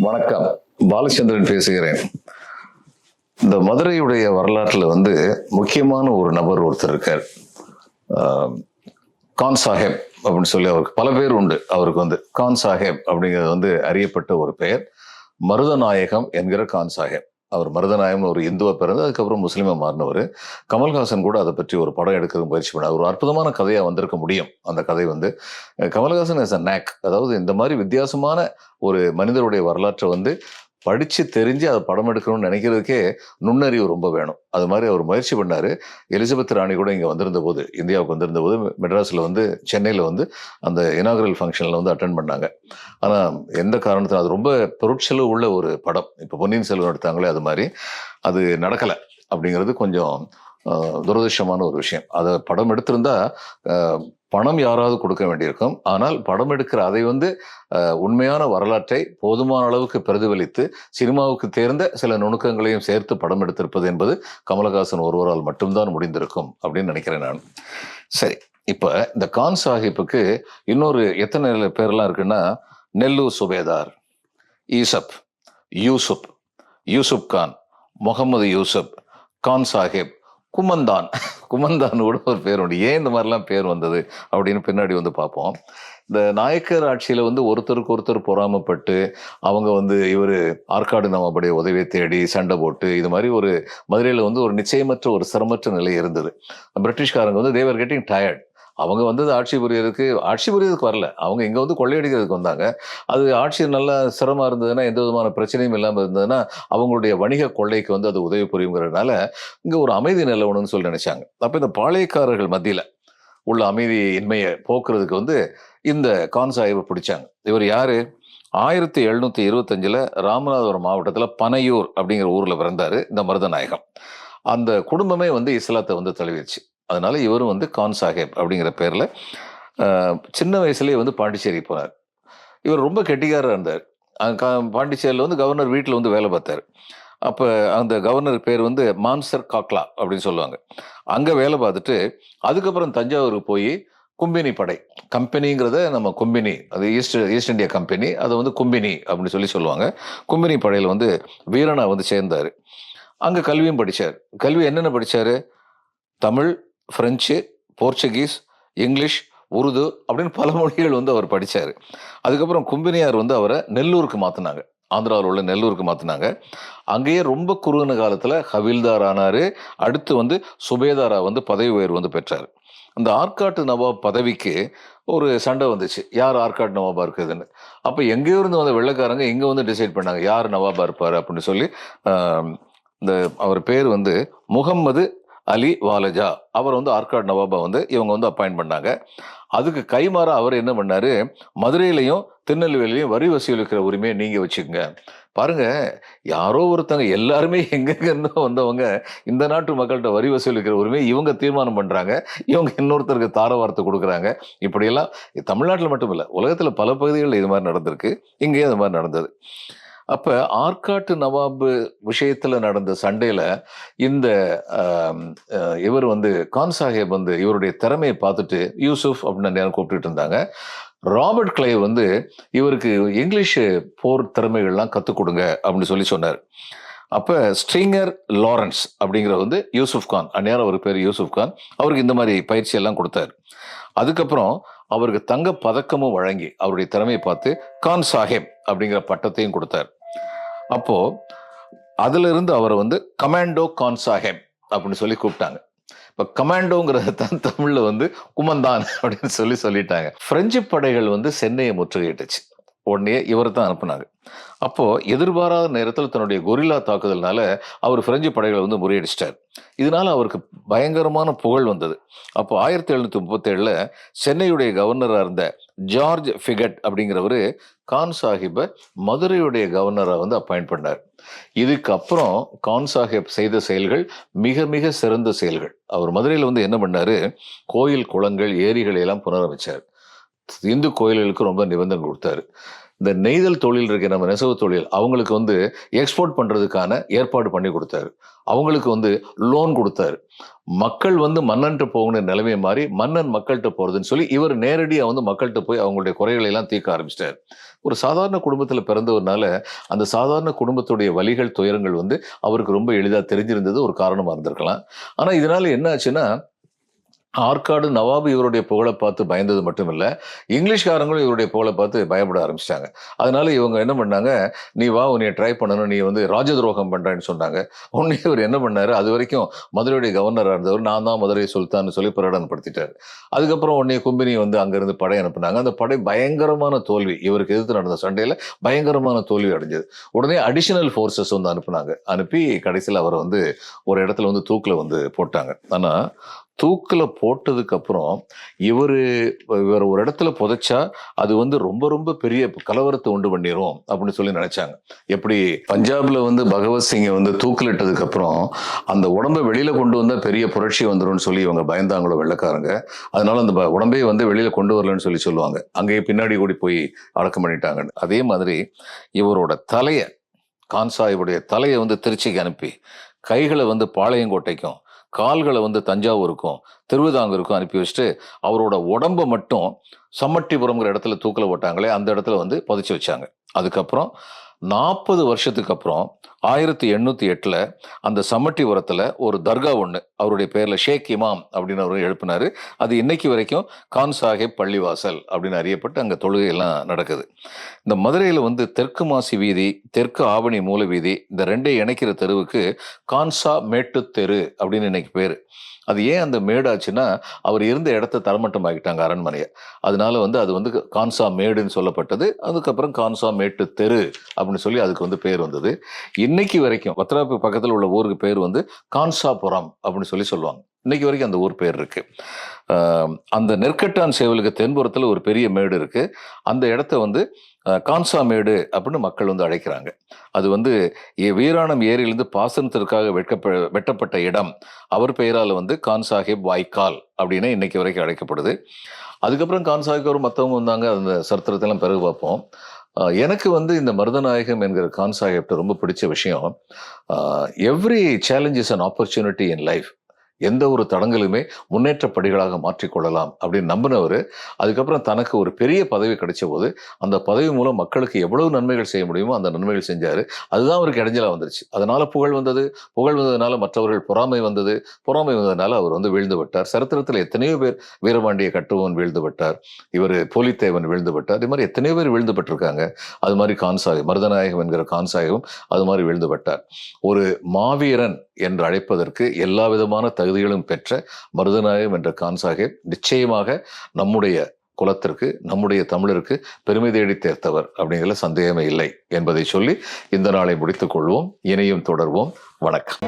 வணக்கம். பாலச்சந்திரன் பேசுகிறேன். இந்த மதுரையுடைய வரலாற்றில் வந்து முக்கியமான ஒரு நபர் ஒருத்தர் இருக்கார். கான் சாஹேப் அப்படின்னு சொல்லி அவருக்கு பல பேர் உண்டு. அவருக்கு வந்து கான் சாஹேப் அப்படிங்கிறது வந்து அறியப்பட்ட ஒரு பெயர். மருதநாயகம் என்கிற கான் சாஹேப். அவர் மருதநாயகம் ஒரு இந்துவா பிறந்து அதுக்கப்புறம் முஸ்லீமா மாறினவர். கமல்ஹாசன் கூட அதை பற்றி ஒரு படம் எடுக்கிறது முயற்சி பண்ணார். ஒரு அற்புதமான கதையா வந்திருக்க முடியும் அந்த கதை வந்து. கமல்ஹாசன் இஸ் அ நேக் அதாவது இந்த மாதிரி வித்தியாசமான ஒரு மனிதருடைய வரலாற்றை வந்து படித்து தெரிஞ்சு அதை படம் எடுக்கணும்னு நினைக்கிறதுக்கே நுண்ணறிவு ரொம்ப வேணும். அது மாதிரி அவர் முயற்சி பண்ணார். எலிசபெத் ராணி கூட இங்கே வந்திருந்த போது இந்தியாவுக்கு வந்திருந்த போது மெட்ராஸில் வந்து சென்னையில் வந்து அந்த இனாகரல் ஃபங்க்ஷனில் வந்து அட்டன் பண்ணாங்க. ஆனால் எந்த காரணத்தில் அது ரொம்ப பொருட்செலவு உள்ள ஒரு படம். இப்போ பொன்னியின் செல்வன் எடுத்தாங்களே அது மாதிரி. அது நடக்கலை அப்படிங்கிறது கொஞ்சம் துரதிருஷ்டமான ஒரு விஷயம். அதை படம் எடுத்திருந்தா பணம் யாராவது கொடுக்க வேண்டியிருக்கும். ஆனால் படம் எடுக்கிற அதை வந்து உண்மையான வரலாற்றை போதுமான அளவுக்கு பிரதிபலித்து சினிமாவுக்கு தேர்ந்த சில நுணுக்கங்களையும் சேர்த்து படம் எடுத்திருப்பது என்பது கமலஹாசன் ஒருவரால் மட்டும்தான் முடிந்திருக்கும் அப்படின்னு நினைக்கிறேன் நான். சரி இப்போ இந்த கான் சாஹிப்புக்கு இன்னொரு எத்தனை பேர்லாம் இருக்குன்னா நெல்லூர் சுபேதார் ஈசப் யூசுப் யூசுப் கான் முகமது யூசுப் கான் சாஹிப் குமந்தான். குமந்தான் கூட ஒரு பேர் உண்டு. ஏன் இந்த மாதிரிலாம் பேர் வந்தது அப்படின்னு பின்னாடி வந்து பார்ப்போம். இந்த நாயக்கர் ஆட்சியில் வந்து ஒருத்தருக்கு ஒருத்தர் பொறாமப்பட்டு அவங்க வந்து இவர் ஆற்காடு நவாபுடைய உதவியை தேடி சண்டை போட்டு இது மாதிரி ஒரு மதுரையில் வந்து ஒரு நிச்சயமற்ற ஒரு சிரமற்ற நிலை இருந்தது. பிரிட்டிஷ்காரங்க வந்து தேவர் கெட்டிங் டயர்ட் அவங்க வந்தது ஆட்சி புரியறதுக்கு ஆட்சி புரியறதுக்கு வரல. அவங்க இங்கே வந்து கொள்ளையடிக்கிறதுக்கு வந்தாங்க. அது ஆட்சி நல்லா சிரமமாக இருந்ததுன்னா எந்த விதமான பிரச்சனையும் இல்லாமல் இருந்ததுன்னா அவங்களுடைய வணிக கொள்ளைக்கு வந்து அது உதவி புரியுங்கிறதுனால இங்கே ஒரு அமைதி நிலவணும்னு சொல்லி நினச்சாங்க. அப்போ இந்த பாளையக்காரர்கள் மத்தியில் உள்ள அமைதி இன்மையை போக்குறதுக்கு வந்து இந்த கான் சாஹிப்பை பிடிச்சாங்க. இவர் யார்? ஆயிரத்தி எழுநூற்றி இருபத்தஞ்சில் ராமநாதபுரம் மாவட்டத்தில் பனையூர் அப்படிங்கிற ஊரில் பிறந்தார் இந்த மருதநாயகம். அந்த குடும்பமே வந்து இஸ்லாத்தை வந்து தழுவிடுச்சு. அதனால இவரும் வந்து கான் சாஹேப் அப்படிங்கிற பேரில் சின்ன வயசுலேயே வந்து பாண்டிச்சேரி போனார். இவர் ரொம்ப கெட்டிக்காராக இருந்தார். கா- பாண்டிச்சேரியில் வந்து கவர்னர் வீட்டில் வந்து வேலை பார்த்தார். அப்போ அந்த கவர்னர் பேர் வந்து மான்சர் காக்லா அப்படின்னு சொல்லுவாங்க. அங்கே வேலை பார்த்துட்டு அதுக்கப்புறம் தஞ்சாவூருக்கு போய் கும்பினி படை கம்பெனிங்கிறத நம்ம கும்பினி அது ஈஸ்ட் ஈஸ்ட் இந்தியா கம்பெனி அதை வந்து கும்பினி அப்படின்னு சொல்லி சொல்லுவாங்க. கும்பினி படையில் வந்து வீரனா வந்து சேர்ந்தார். அங்கே கல்வியும் படித்தார் கல்வி என்னென்ன படித்தார் Tamil French Portuguese English Urdu அப்படின்னு பல மொழிகள் வந்து அவர் படித்தார் அதுக்கப்புறம் கும்பினியார் வந்து அவரை நெல்லூருக்கு மாற்றினாங்க ஆந்திராவில் உள்ள நெல்லூருக்கு மாற்றினாங்க அங்கேயே ரொம்ப குறுகின காலத்தில் ஹவில்தார் ஆனார். அடுத்து வந்து சுபேதாரா வந்து பதவி உயர்வு வந்து பெற்றார். அந்த ஆற்காட்டு நவாப் பதவிக்கு ஒரு சண்டை வந்துச்சு. யார் ஆற்காட்டு நவாபா இருக்குதுன்னு. அப்போ எங்கேயோ இருந்து வந்த வெள்ளைக்காரங்க இங்கே வந்து டிசைட் பண்ணாங்க. யார் நவாபா இருப்பார் அப்படின்னு சொல்லி இந்த அவர் பேர் வந்து முகம்மது அலி வாலஜா. அவர் வந்து ஆர்காட் நவாபா வந்து இவங்க வந்து அப்பாயிண்ட் பண்ணாங்க. அதுக்கு கைமாற அவர் என்ன பண்ணாரு? மதுரையிலையும் திருநெல்வேலியிலையும் வரி வசூலிக்கிற உரிமையை நீங்கள் வச்சுக்கோங்க. பாருங்க யாரோ ஒருத்தங்க எல்லாருமே எங்கெங்கிருந்தோ வந்தவங்க இந்த நாட்டு மக்கள்கிட்ட வரி வசூலிக்கிற உரிமையை இவங்க தீர்மானம் பண்ணுறாங்க இவங்க இன்னொருத்தருக்கு தார வார்த்தை கொடுக்குறாங்க. இப்படியெல்லாம் தமிழ்நாட்டில் மட்டும் இல்லை உலகத்தில் பல பகுதிகளில் இது மாதிரி நடந்திருக்கு. இங்கேயும் இது மாதிரி நடந்தது. அப்ப ஆற்காட்டு நவாபு விஷயத்துல நடந்த சண்டையில இந்த இவர் வந்து கான் சாஹேப் வந்து இவருடைய திறமையை பார்த்துட்டு யூசுப் அப்படின்னு நேரம் கூப்பிட்டுட்டு இருந்தாங்க. ராபர்ட் கிளைவ் வந்து இவருக்கு இங்கிலீஷ் போர் திறமைகள்லாம் கற்றுக் கொடுங்க அப்படின்னு சொல்லி சொன்னார். அப்போ ஸ்ட்ரிங்கர் லாரன்ஸ் அப்படிங்கிற வந்து யூசுப் கான் அந்நேரம் அவர் பேர் யூசுப் கான் அவருக்கு இந்த மாதிரி பயிற்சி எல்லாம் கொடுத்தாரு. அதுக்கப்புறம் அவருக்கு தங்க பதக்கமும் வழங்கி அவருடைய திறமையை பார்த்து கான் சாஹேப் அப்படிங்கிற பட்டத்தையும் கொடுத்தார். அப்போ அதுல இருந்து அவரை வந்து கமாண்டோ கான்சாஹேம் அப்படின்னு சொல்லி கூப்பிட்டாங்க. இப்போ கமாண்டோங்கிறத தான் தமிழில் வந்து குமந்தான் அப்படின்னு சொல்லி சொல்லிட்டாங்க. பிரெஞ்சு படைகள் வந்து சென்னையை முற்றுகையிட்டுச்சு. உடனே இவர் தான் அனுப்புனாங்க. அப்போது எதிர்பாராத நேரத்தில் தன்னுடைய கொரில்லா தாக்குதல்னால அவர் பிரெஞ்சு படைகளை வந்து முறியடிச்சிட்டார். இதனால் அவருக்கு பயங்கரமான புகழ் வந்தது. அப்போ ஆயிரத்தி எழுநூற்றி முப்பத்தேழில் சென்னையுடைய கவர்னராக இருந்த ஜார்ஜ் ஃபிகட் அப்படிங்கிறவரு கான் சாஹிப்பை மதுரையுடைய கவர்னராக வந்து அப்பாயிண்ட் பண்ணார். இதுக்கப்புறம் கான் சாஹிப் செய்த செயல்கள் மிக மிக சிறந்த செயல்கள். அவர் மதுரையில் வந்து என்ன பண்ணார்? கோயில் குளங்கள் ஏரிகளை எல்லாம் புனரமைச்சார். இந்து கோயில்களுக்கு ரொம்ப நிபந்தனை கொடுத்தாரு. இந்த நெய்தல் தொழில் இருக்க நம்ம நெசவு தொழில் அவங்களுக்கு வந்து எக்ஸ்போர்ட் பண்ணுறதுக்கான ஏற்பாடு பண்ணி கொடுத்தாரு. அவங்களுக்கு வந்து லோன் கொடுத்தாரு. மக்கள் வந்து மன்னன்ட்டு போகணும் நிலைமை மாறி மன்னன் மக்கள்கிட்ட போறதுன்னு சொல்லி இவர் நேரடியாக வந்து மக்கள்கிட்ட போய் அவங்களுடைய குறைகளை எல்லாம் தீர்க்க ஆரம்பிச்சிட்டாரு. ஒரு சாதாரண குடும்பத்தில் பிறந்தவர்னால அந்த சாதாரண குடும்பத்துடைய வலிகள் துயரங்கள் வந்து அவருக்கு ரொம்ப எளிதாக தெரிஞ்சிருந்தது ஒரு காரணமாக இருந்திருக்கலாம். ஆனால் இதனால என்ன ஆச்சுன்னா ஆற்காடு நவாபு இவருடைய புகழை பார்த்து பயந்தது மட்டும் இல்லை இங்கிலீஷ்காரங்களும் இவருடைய புகழை பார்த்து பயப்பட ஆரம்பிச்சிட்டாங்க. அதனால இவங்க என்ன பண்ணாங்க நீ வா உன்னை ட்ரை பண்ணணும் நீ வந்து ராஜ துரோகம் பண்ணுறேன்னு சொன்னாங்க. உடனே இவர் என்ன பண்ணார் அது வரைக்கும் மதுரையுடைய கவர்னராக இருந்தவர் நான் தான் மதுரை சுல்தான்னு சொல்லி பிரகடனப்படுத்திட்டார். அதுக்கப்புறம் உடனே கும்பினி வந்து அங்கேருந்து படை அனுப்புனாங்க. அந்த படை பயங்கரமான தோல்வி இவருக்கு எதிர்த்து நடந்த சண்டையில் பயங்கரமான தோல்வி அடைஞ்சது. உடனே அடிஷனல் ஃபோர்ஸஸ் வந்து அனுப்புனாங்க. அனுப்பி கடைசியில் அவரை வந்து ஒரு இடத்துல வந்து தூக்கில் வந்து போட்டாங்க. ஆனால் தூக்கில் போட்டதுக்கப்புறம் இவர் இவர் ஒரு இடத்துல புதைச்சா அது வந்து ரொம்ப ரொம்ப பெரிய கலவரத்தை உண்டு பண்ணிடும் அப்படின்னு சொல்லி நினைச்சாங்க. எப்படி பஞ்சாப்ல வந்து பகவத் சிங்கை வந்து தூக்கிலிட்டதுக்கப்புறம் அந்த உடம்பை வெளியில கொண்டு வந்தால் பெரிய புரட்சி வந்துடும் சொல்லி இவங்க பயந்தாங்களோ வெள்ளக்காரங்க. அதனால அந்த ப- உடம்பே வந்து வெளியில கொண்டு வரலன்னு சொல்லி சொல்லுவாங்க. அங்கேயே பின்னாடி கூடி போய் அடக்கம் பண்ணிட்டாங்க அதே மாதிரி இவரோட தலையை கான்சாயுடைய தலையை வந்து திருச்சிக்கு அனுப்பி கைகளை வந்து பாளையங்கோட்டைக்கும் கால்களை வந்து தஞ்சாவூருக்கும் திருவிதாங்கூருக்கும் அனுப்பி வச்சுட்டு அவரோட உடம்ப மட்டும் சம்மட்டிபுரம்ங்கிற இடத்துல தூக்கில் போட்டாங்களே அந்த இடத்துல வந்து புதைச்சி வச்சாங்க. அதுக்கப்புறம் நாற்பது வருஷத்துக்கு அப்புறம் ஆயிரத்தி எண்ணூற்றி எட்டில் அந்த சம்மட்டிபுரத்துல ஒரு தர்கா ஒன்று அவருடைய பேரில் ஷேக் இமாம் அப்படின்னு அவர் எழுப்பினார். அது இன்னைக்கு வரைக்கும் கான் சாஹிப் பள்ளிவாசல் அப்படின்னு அறியப்பட்டு அங்கே தொழுகையெல்லாம் நடக்குது. இந்த மதுரையில் வந்து தெற்கு மாசி வீதி தெற்கு ஆவணி மூல வீதி இந்த ரெண்டே இணைக்கிற தெருவுக்கு கான்சா மேட்டு தெரு அப்படின்னு இன்னைக்கு பேர். அது ஏன் அந்த மேடாச்சுன்னா அவர் இருந்த இடத்த தரமட்டமாக்கிட்டாங்க அரண்மனையை. அதனால வந்து அது வந்து கான்சா மேடுன்னு சொல்லப்பட்டது. அதுக்கப்புறம் கான்சா மேட்டு தெரு அப்படின்னு சொல்லி அதுக்கு வந்து பேர் வந்தது. இன்னைக்கு வரைக்கும் வத்ராப்பு பக்கத்தில் உள்ள ஊருக்கு பேர் வந்து கான்சாபுரம் அப்படின்னு சொல்லி சொல்லுவாங்க. இன்னைக்கு வரைக்கும் அந்த ஊர் பேர் இருக்கு. அந்த நெற்கட்டான் சேவலுக்கு தென்புறத்தில் ஒரு பெரிய மேடு இருக்கு. அந்த இடத்த வந்து கான்சா மேடு அப்படின்னு மக்கள் வந்து அழைக்கிறாங்க. அது வந்து வீராணம் ஏரியிலிருந்து பாசனத்திற்காக வெட்கப்ப வெட்டப்பட்ட இடம். அவர் பெயரால் வந்து கான்சாஹிப் வாய்க்கால் அப்படின்னு இன்னைக்கு வரைக்கும் அழைக்கப்படுது. அதுக்கப்புறம் கான்சாஹிப் ஒரு அவர் மற்றவங்க வந்தாங்க. அந்த சரித்திரத்தெல்லாம் பிறகு பார்ப்போம். எனக்கு வந்து இந்த மருதநாயகம் என்கிற கான் ரொம்ப பிடிச்ச விஷயம் every challenge is an opportunity in life எந்த ஒரு தடங்களுமே முன்னேற்ற படிகளாக மாற்றிக்கொள்ளலாம் அப்படின்னு நம்பினவர் அதுக்கப்புறம் தனக்கு ஒரு பெரிய பதவி கிடைச்ச போது அந்த பதவி மூலம் மக்களுக்கு எவ்வளவு நன்மைகள் செய்ய முடியுமோ அந்த நன்மைகள் செஞ்சார். அதுதான் அவருக்கு இடைஞ்சலாக வந்துருச்சு. அதனால் புகழ் வந்தது. புகழ் வந்ததுனால மற்றவர்கள் பொறாமை வந்தது. பொறாமை வந்ததுனால அவர் வந்து வீழ்ந்து விட்டார். சரித்திரத்தில் எத்தனையோ பேர் வீரபாண்டிய கட்டுவன் வீழ்ந்து விட்டார். இவர் போலித்தேவன் வீழ்ந்து விட்டார். இது மாதிரி எத்தனையோ பேர் வீழ்ந்து பட்டிருக்காங்க அது மாதிரி கான்சாஹிப் மருதநாயகம் என்கிற கான்சாயகம் அது மாதிரி வீழ்ந்து விட்டார். ஒரு மாவீரன் என்று அழைப்பதற்கு எல்லா விதமான தகுதிகளும் பெற்ற மருதநாயகம் என்ற கான்சாகிப் நிச்சயமாக நம்முடைய குலத்திற்கு நம்முடைய தமிழருக்கு பெருமை தேடி தேர்த்தவர் அப்படிங்கிற சந்தேகமே இல்லை என்பதை சொல்லி இந்த நாளை முடித்துக் கொள்வோம். இணையும் தொடர்வோம். வணக்கம்.